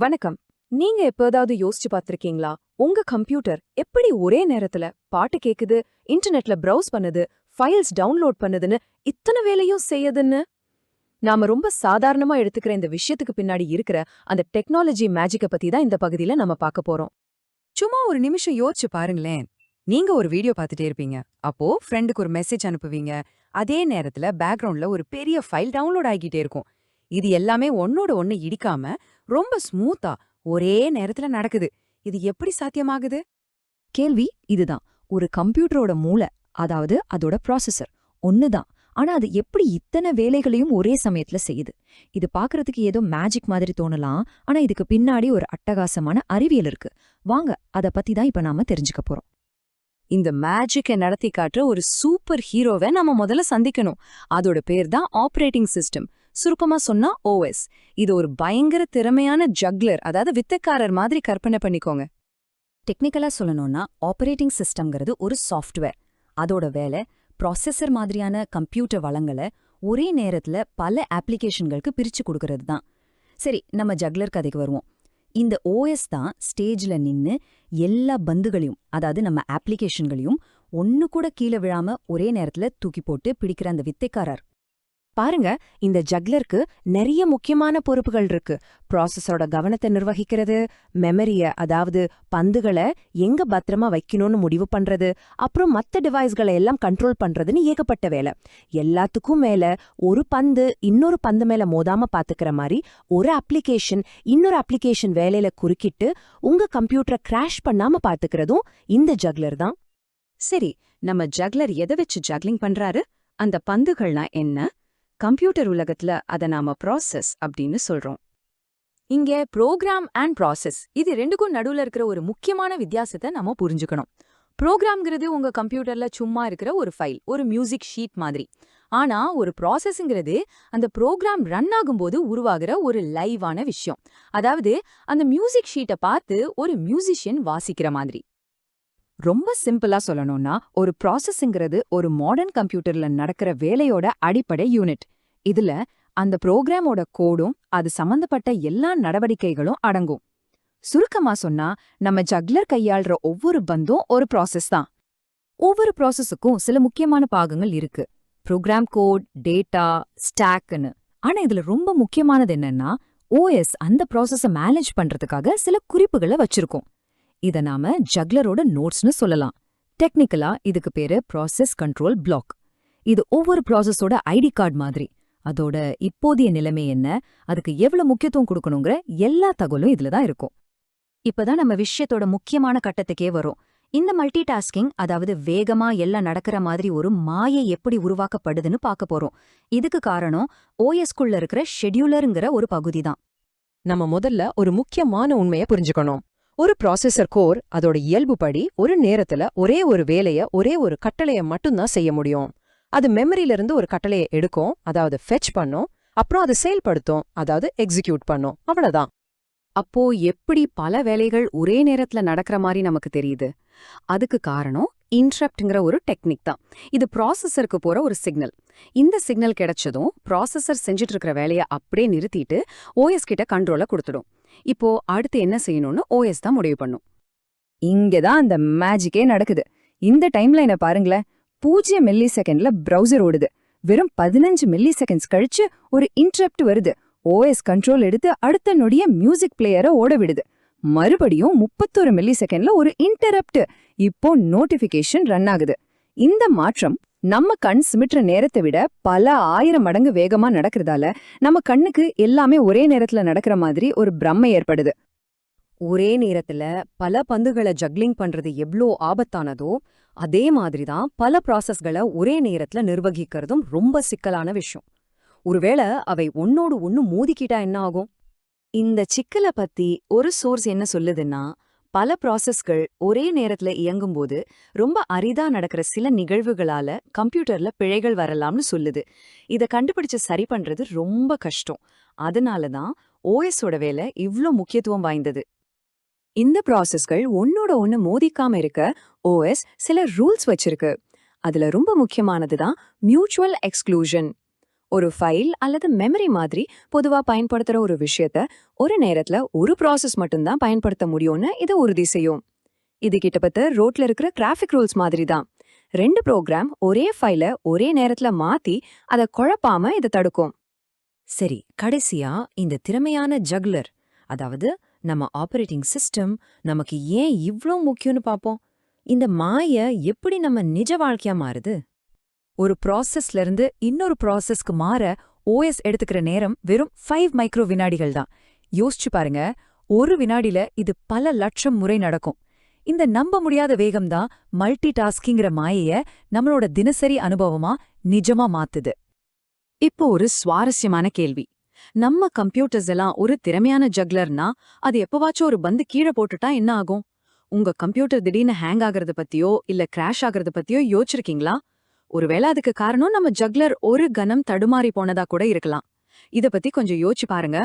வணக்கம். நீங்க எப்போதாவது யோசிச்சு பார்த்திருக்கீங்களா? உங்க கம்ப்யூட்டர் எப்படி ஒரே நேரத்துல பாட்டு கேக்குது இன்டர்நெட்ல ப்ரௌஸ் பண்ணுது ஃபைல்ஸ் டவுன்லோட் பண்ணுதுன்னு இத்தனை வேலையும் செய்யுதுன்னு? நாம ரொம்ப சாதாரணமா எடுத்துக்கிற இந்த விஷயத்துக்கு பின்னாடி இருக்கிற அந்த டெக்னாலஜி மேஜிக்க பத்தி தான் இந்த பகுதியில நம்ம பார்க்க போறோம். சும்மா ஒரு நிமிஷம் யோசிச்சு பாருங்களேன். நீங்க ஒரு வீடியோ பார்த்துட்டே இருப்பீங்க. அப்போ ஃப்ரெண்டுக்கு ஒரு மெசேஜ் அனுப்புவீங்க. அதே நேரத்துல பேக்ரவுண்ட்ல ஒரு பெரிய ஃபைல் டவுன்லோட் ஆகிட்டே இருக்கும். இது எல்லாமே ஒன்னோட ஒன்னு இடிக்காம ரொம்ப ஸ்மூத்தா ஒரே நேரத்துல நடக்குது. இது எப்படி சாத்தியமாகுது? கேள்வி இதுதான். ஒரு கம்ப்யூட்டரோட மூளை அதாவது அதோட ப்ராசஸர் ஒண்ணுதான். ஆனா அது எப்படி இத்தனை வேலைகளையும் ஒரே சமயத்துல செய்யுது? இது பாக்குறதுக்கு ஏதோ மேஜிக் மாதிரி தோணலாம் ஆனா இதுக்கு பின்னாடி ஒரு அட்டகாசமான அறிவியல் இருக்கு. வாங்க அத பத்தி தான் இப்ப நாம தெரிஞ்சுக்க போறோம். இந்த மேஜிக்கை நடத்தி காட்டுற ஒரு சூப்பர் ஹீரோவை நம்ம முதல்ல சந்திக்கணும். அதோட பேர் தான் ஆப்ரேட்டிங் சிஸ்டம் சுருக்கமா சொன்னா ஓஎஸ் இது ஒரு பயங்கர திறமையான ஜக்லர் அதாவது வித்தக்காரர் மாதிரி கற்பனை பண்ணிக்கோங்க. டெக்னிக்கலா சொல்லணும்னா ஆபரேட்டிங் சிஸ்டம்ங்கிறது ஒரு சாஃப்ட்வேர் அதோட வேலை ப்ராசஸர் மாதிரியான கம்ப்யூட்டர் வளங்களை ஒரே நேரத்துல பல அப்ளிகேஷன்களுக்கு பிரிச்சு கொடுக்கறது தான் சரி நம்ம ஜக்லர் கதைக்கு வருவோம். இந்த ஓஎஸ் தான் ஸ்டேஜ்ல நின்னு எல்லா பந்துகளையும் அதாவது நம்ம அப்ளிகேஷன்களையும் ஒன்னு கூட கீழே விழாம ஒரே நேரத்துல தூக்கி போட்டு பிடிக்கிற அந்த வித்தைக்காரர். பாருங்க இந்த ஜக்லருக்கு நிறைய முக்கியமான பொறுப்புகள் இருக்கு. ப்ராசஸரோட கவனத்தை நிர்வகிக்கிறது மெமரிய அதாவது பந்துகளை எங்க பத்திரமா வைக்கணும்னு முடிவு பண்றது அப்புறம் மத்த டிவைஸ்களை எல்லாம் கண்ட்ரோல் பண்றதுன்னு ஏகப்பட்ட வேலை. எல்லாத்துக்கும் மேல ஒரு பந்து இன்னொரு பந்து மேல மோதாம பாத்துக்கிற மாதிரி ஒரு அப்ளிகேஷன் இன்னொரு அப்ளிகேஷன் வேலையில குறுக்கிட்டு உங்க கம்ப்யூட்டரை கிராஷ் பண்ணாம பாத்துக்கிறதும் இந்த ஜக்லர் தான். சரி நம்ம ஜக்லர் எதை வச்சு ஜக்லிங் பண்றாரு? அந்த பந்துகள்னா என்ன? கம்ப்யூட்டர் உலகத்துல அத நாம ப்ராசஸ் அப்படின்னு சொல்றோம். இங்க ப்ரோக்ராம் அண்ட் ப்ராசஸ் இது ரெண்டுக்கும் நடுவுல இருக்கிற ஒரு முக்கியமான வித்தியாசத்தை நம்ம புரிஞ்சுக்கணும். ப்ரோக்ராம்ங்கிறது உங்க கம்ப்யூட்டர்ல சும்மா இருக்கிற ஒரு ஃபைல் ஒரு மியூசிக் ஷீட் மாதிரி. ஆனா ஒரு ப்ராசஸ்ங்கிறது அந்த ப்ரோக்ராம் ரன் ஆகும்போது உருவாகிற ஒரு லைவான விஷயம். அதாவது அந்த மியூசிக் ஷீட்டை பார்த்து ஒரு மியூசிஷியன் வாசிக்கிற மாதிரி. ரொம்ப சிம்பிளா சொல்லணும்னா ஒரு ப்ராசஸ்ங்கிறது ஒரு மாடர்ன் கம்ப்யூட்டர்ல நடக்கிற வேலையோட அடிப்படை யூனிட் இதுல அந்த ப்ரோக்ராமோட கோடும் அது சம்பந்தப்பட்ட எல்லா நடவடிக்கைகளும் அடங்கும். சுருக்கமா சொன்னா நம்ம ஜக்லர் கையாள்ற ஒவ்வொரு பந்தும் ஒரு ப்ராசஸ் தான். ஒவ்வொரு ப்ராசஸுக்கும் சில முக்கியமான பாகங்கள் இருக்கு. ப்ரோக்ராம் கோட் டேட்டா ஸ்டாக்னு ஆனா இதுல ரொம்ப முக்கியமானது என்னன்னா ஓஎஸ் அந்த ப்ராசஸ மேனேஜ் பண்றதுக்காக சில குறிப்புகளை வச்சிருக்கோம். இத நாம ஜக்லரோட நோட்ஸ்னு சொல்லலாம். டெக்னிக்கலா இதுக்கு பேரு ப்ராசஸ் கண்ட்ரோல் பிளாக் இது ஒவ்வொரு ப்ராசஸோட ஐடி கார்டு மாதிரி. அதோட இப்போதைய நிலைமை என்ன? அதுக்கு எவ்வளவு முக்கியத்துவம் கொடுக்கணுங்கிற எல்லா தகவலும் இதுல தான் இருக்கும். இப்பதான் நம்ம விஷயத்தோட முக்கியமான கட்டத்துக்கே வரும். இந்த மல்டி டாஸ்கிங் அதாவது வேகமா எல்லாம் நடக்கிற மாதிரி ஒரு மாயை எப்படி உருவாக்கப்படுதுன்னு பார்க்க போறோம். இதுக்கு காரணம் ஓஎஸ்குள்ள இருக்கிற ஷெட்யூலருங்கிற ஒரு பகுதி தான். நம்ம முதல்ல ஒரு முக்கியமான உண்மையை புரிஞ்சுக்கணும். ஒரு ப்ராசஸர் கோர் அதோட இயல்புபடி ஒரு நேரத்துல ஒரே ஒரு வேலைய ஒரே ஒரு கட்டளைய மட்டும்தான் செய்ய முடியும். அது மெமரியிலிருந்து ஒரு கட்டளையை எடுக்கும் அதாவது ஃபெச் பண்ணும் அப்புறம் அதை செயல்படுத்தும் அதாவது எக்ஸிக்யூட் பண்ணும். அவ்வளவுதான். அப்போ எப்படி பல வேலைகள் ஒரே நேரத்துல நடக்கிற மாதிரி நமக்கு தெரியுது? அதுக்கு காரணம் இன்ட்ரப்ட்ங்கிற ஒரு டெக்னிக் தான். இது ப்ராசஸருக்கு போற ஒரு சிக்னல் இந்த சிக்னல் கிடைச்சதும் ப்ராசஸர் செஞ்சுட்டு இருக்கிற வேலையை அப்படியே நிறுத்திட்டு ஓஎஸ் கிட்ட கண்ட்ரோலை கொடுத்துடும். இப்போ அடுத்து என்ன செய்யணும்னு ஓஎஸ் தான் முடிவு பண்ணும். இங்கதான் அந்த மேஜிக்கே நடக்குது. இந்த டைம்லைனை பாருங்களேன். பூஜ்ஜியம் மில்லி செகண்ட்ல ப்ரௌசர் ஓடுது. வெறும் பதினஞ்சு மில்லி செகண்ட்ஸ் கழிச்சு ஒரு இன்ட்ரப்ட் வருது. ஓஎஸ் கண்ட்ரோல் எடுத்து அடுத்த நொடிய மியூசிக் பிளேயரை ஓட விடுது. மறுபடியும் முப்பத்தொரு மில்லி செகண்ட்ல ஒரு இன்டரப்ட் இப்போ நோட்டிபிகேஷன் ரன் ஆகுது. இந்த மாற்றம் நம்ம கண் சிமிட்டுற நேரத்தை விட பல ஆயிரம் மடங்கு வேகமா நடக்கிறதால நம்ம கண்ணுக்கு எல்லாமே ஒரே நேரத்துல நடக்கிற மாதிரி ஒரு பிரம்மை ஏற்படுது. ஒரே நேரத்துல பல பந்துகளை ஜக்லிங் பண்றது எவ்ளோ ஆபத்தானதோ அதே மாதிரி தான் பல ப்ராசஸ்களை ஒரே நேரத்துல நிர்வகிக்கிறதும் ரொம்ப சிக்கலான விஷயம். ஒருவேளை அவை ஒன்னோடு ஒன்னு மோதிக்கிட்டா என்ன ஆகும்? இந்த சிக்கலை பத்தி ஒரு சோர்ஸ் என்ன சொல்லுதுன்னா பல ப்ராசஸ்கள் ஒரே நேரத்துல இயங்கும்போது ரொம்ப அரிதா நடக்கிற சில நிகழ்வுகளால கம்ப்யூட்டர்ல பிழைகள் வரலாம்னு சொல்லுது. இத கண்டுபிடிச்சு சரி பண்றது ரொம்ப கஷ்டம். அதனால தான் ஓஎஸோட வேலை இவ்ளோ முக்கியத்துவம் வாய்ந்தது. இந்த ப்ராசஸ்கள் ஒன்னோட ஒன்னு மோதிக்காம இருக்க ஓஎஸ் சில ரூல்ஸ் வச்சிருக்கு. அதுல ரொம்ப முக்கியமானது தான் மியூச்சுவல் எக்ஸ்க்ளூஷன் ஒரு ஃபைல் அல்லது மெமரி மாதிரி பொதுவா பயன்படுத்துற ஒரு விஷயத்த ஒரு நேரத்துல ஒரு ப்ராசஸ் மட்டும்தான் பயன்படுத்த முடியும்னு இதை உறுதி செய்யும். இது கிட்டத்தட்ட ரோட்ல இருக்கிற கிராஃபிக் ரூல்ஸ் மாதிரி தான். ரெண்டு ப்ரோக்ராம் ஒரே ஃபைல ஒரே நேரத்துல மாத்தி அதை குழப்பாம இதை தடுக்கும். சரி கடைசியா இந்த திறமையான ஜக்லர் அதாவது நம்ம ஆபரேட்டிங் சிஸ்டம் நமக்கு ஏன் இவ்ளோ முக்கியம்னு பாப்போம் இந்த மாய எப்படி நம்ம நிஜ வாழ்க்கையா மாறுது? ஒரு ப்ராசஸ்ல இருந்து இன்னொரு ப்ராசஸ்க்கு மாற ஓஎஸ் எடுத்துக்கிற நேரம் வெறும் ஃபைவ் மைக்ரோ வினாடிகள் தான். யோசிச்சு பாருங்க ஒரு வினாடில இது பல லட்சம் முறை நடக்கும். இந்த நம்ப முடியாத வேகம்தான் மல்டி டாஸ்கிங்கிற மாயைய நம்மளோட தினசரி அனுபவமா நிஜமா மாத்துது. இப்போ ஒரு சுவாரஸ்யமான கேள்வி. நம்ம கம்ப்யூட்டர்ஸ் எல்லாம் ஒரு திறமையான ஜக்லர்னா அது எப்பவாச்சும் ஒரு பந்து கீழே போட்டுட்டா என்ன ஆகும்? உங்க கம்ப்யூட்டர் திடீர்னு ஹேங் ஆகுறது பத்தியோ இல்ல கிராஷ் ஆகுறது பத்தியோ யோசிச்சிருக்கீங்களா? ஒருவேளை அதுக்கு காரணம் நம்ம ஜக்லர் ஒரு கணம் தடுமாறி போனதா கூட இருக்கலாம். இத பத்தி கொஞ்சம் யோசிச்சு பாருங்க.